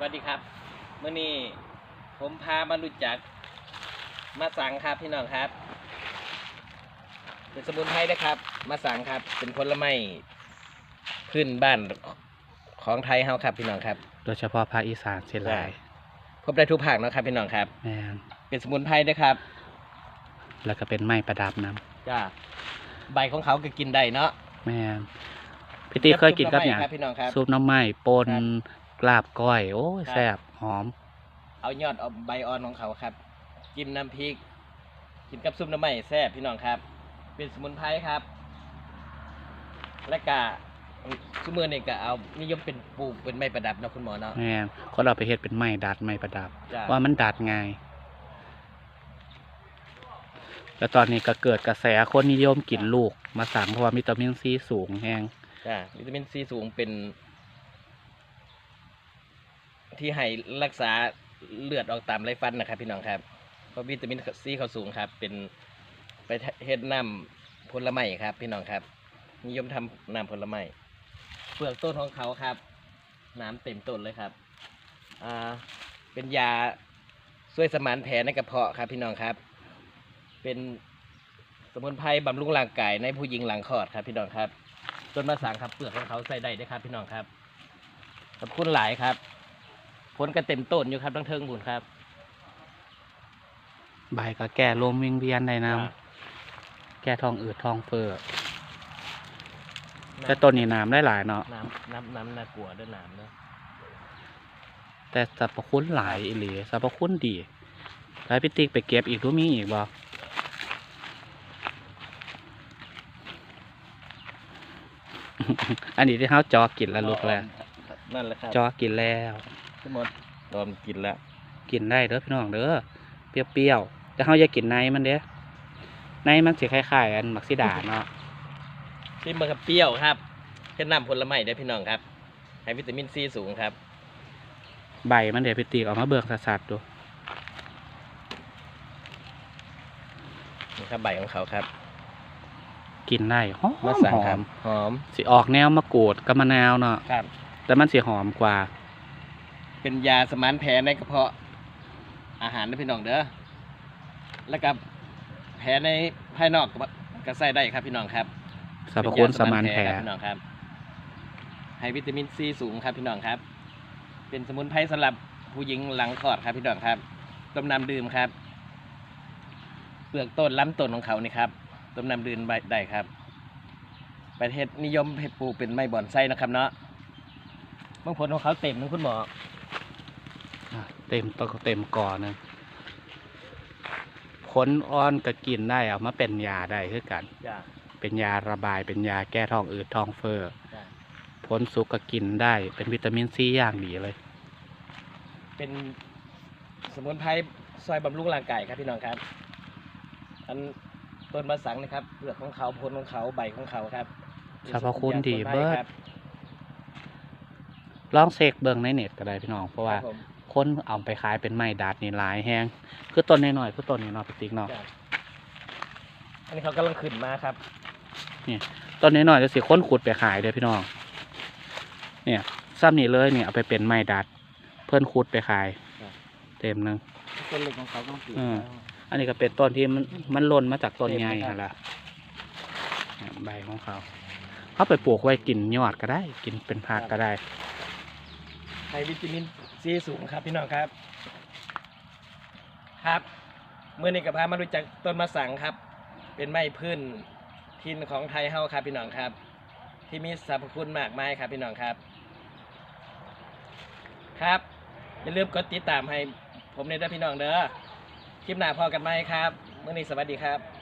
สวัสดีครับเมื่อนี้ผมพามารู้จักมาสังครับพี่น้องครับ เป็นสมุนไพรนะครับ มาสังครับ เป็นผลไม้ขึ้นบ้านของไทยเฮาครับพี่น้องครับ โดยเฉพาะภาคอีสานเชียงรายพบได้ทุกภาคเนาะครับพี่น้องครับ แม่นเป็นสมุนไพรนะครับแล้วก็เป็นไม้ประดับน้จ้าใบของเขาก็กินได้เนาะำแม่นพี่ตีเคยกินกับหยังครับพี่น้องครับซุปหน้ำไม้ปนครับก ลาบก้อย โอ้ยครับ แซ่บหอม เอายอดเอาใบอ่อนของเขาครับ จิ้มน้ำพริก กินกับซุปน้ำมันแซ่บพี่น้องครับ เป็นสมุนไพรครับ และกะซุมือนี่ก็เอานิยมเป็นปลูกเป็นไม้ประดับเนาะคุณหมอเนาะ แม่นคนเราไปเฮ็ดเป็นไม้ดัดไม้ประดับ จ้ะ ว่ามันดัดง่ายแล้วตอนนี้ก็เกิดกระแสคนนิยมกินลูกมาสั่งเพราะว่าวิตามินซีสูงแฮง จ้ะวิตามินซีสูงเป็น ที่ให้รักษาเลือดออกตามไรฟันนะครับ พี่น้องครับเพราะวิตามินซีเขาสูงครับ เป็นไปเฮ็ดน้ำผลไม้ครับ พี่น้องครับ นิยมทำน้ำผลไม้เปลือกต้นของเขาครับ น้ำเต็มต้นเลยครับอ่าเป็นยาช่วยสมานแผลในกระเพาะครับ พี่น้องครับ เป็นสมุนไพรบำรุงร่างกายในผู้หญิงหลังคลอดครับ พี่น้องครับต้นมะสังครับเปลือกของเขาใส่ได้ด้อครับ พี่น้องครับขอบคุณหลายครับ ผลก็เต็มต้นอยู่ครับทั้งเทิงบุญครับ ใบก็แก้ลมวิงเวียนได้น้จ้ะำแก้ท้องอืดท้องเฟ้อแต่ต้นนี้น้ำได้หลายเนาะน้ำน้ำน้ำน่ากลัวด้วยน้ำเนอะแต่สรรพคุณหลายอีหลีสรรพคุณดีแล้วพี่ติ๊กไปเก็บอีกรู้มีอีกบ่อันนี้ที่เขาจอกินแล้วลูกแล้ว นั่นแหละครับ จอกินแล้ว ทั้งหมดตอนกินแล้วกินได้เด้อพี่น้องเด้อเปรี้ยวๆแต่เขาอย่ากินในมันเด้อในมันสิคล้ายๆกันมักซิดาเนาะที่มันครับเปรี้ยวครับเป็นน้ำผลไม้ได้อพี่น้องครับให้วิตามินซีสูงครับใบมันเดี๋ยวพี่ติ๊กเอามาเบิ่งสัดๆดูนี่ครับใบของเขาครับกินได้หอมมะสังหอครับมหอมสิออกแนวมะกรูดกับมะนาวเนาะครับ แต่มันสิหอมกว่า เป็นยาสมานแผลในกระเพาะอาหารนะพี่น้องเด้อ แล้วก็แผลในภายนอกก็ก็ใส่ได้ครับพี่น้องครับสรรพคุณสมานแผลครับพี่น้องครับ ให้วิตามินซีสูงครับพี่น้องครับ เป็นสมุนไพรสำหรับผู้หญิงหลังคลอดครับพี่น้องครับ ต้มน้ำดื่มครับ เปลือกต้นล้ำต้นของเขานี่ครับ ต้มน้ำดื่มได้ครับ ประเทศนิยมเห็ดปลูกเป็นไม้บอนไส้นะครับเนาะบางผลของเขาเต็มนะคุณหมออะ เต็มตัวเต็มก่อนหนึงผลอ่อนก็กินได้เอามาเป็นยาได้คือกัน จ้าเป็นยาระบายเป็นยาแก้ท้องอืดท้องเฟ้อจ้าผลสุกก็กินได้ เป็นวิตามินซีอย่างดีเลย เป็นสมุนไพรซอยบำรุงร่างกายครับพี่น้องครับ อันต้นมะสังนะครับเปลือกของเขาผลของเขาใบของเขาครับสรรพคุณดีป็นสมุนไพรเบิดครับลองเสกเบิ่งในเน็ตก็ได้พี่น้อง เพราะว่า ครับผม คนเอาไปขายเป็นไม้ดัดนี่หลายแฮงคือต้นน้อยๆคือต้นนี้เนาะพี่ติ๊กเนาะจ้ะอันนี้เขากำลังขึ้นมาครับต้นน้อยๆจะสิคนขุดไปขายเด้อพี่น้องเนี่ยซ้ำนี่เลยเนี่ยเอาไปเป็นไม้ดัด เพื่อนขุดไปขายครับเต็มหนึงต้นเล็กของเขาต้องปลูกอืมอันนี้ก็เป็นต้นที่มันมันหล่นมาจากต้นเต็มใหญ่เลยครับนั่นแหละเนี่ยใบของเขาเขาไปปลูกไว้กินยอดก็ได้ กินเป็นผักก็ได้ ให้วิตามินซีสูงครับพี่น้องครับ ครับเมื่อนี้กับพามารู้จักต้นมะสังครับ เป็นไม้พื้นทินของไทยเฮาครับพี่น้องครับ ที่มีสรรพคุณมากมายครับพี่น้องครับ ครับอย่าลืมกดติดตามให้ผมในเด้พี่น้องเด้อคลิปหน้าพอกันไหมครับเมื่อนี้สวัสดีครับ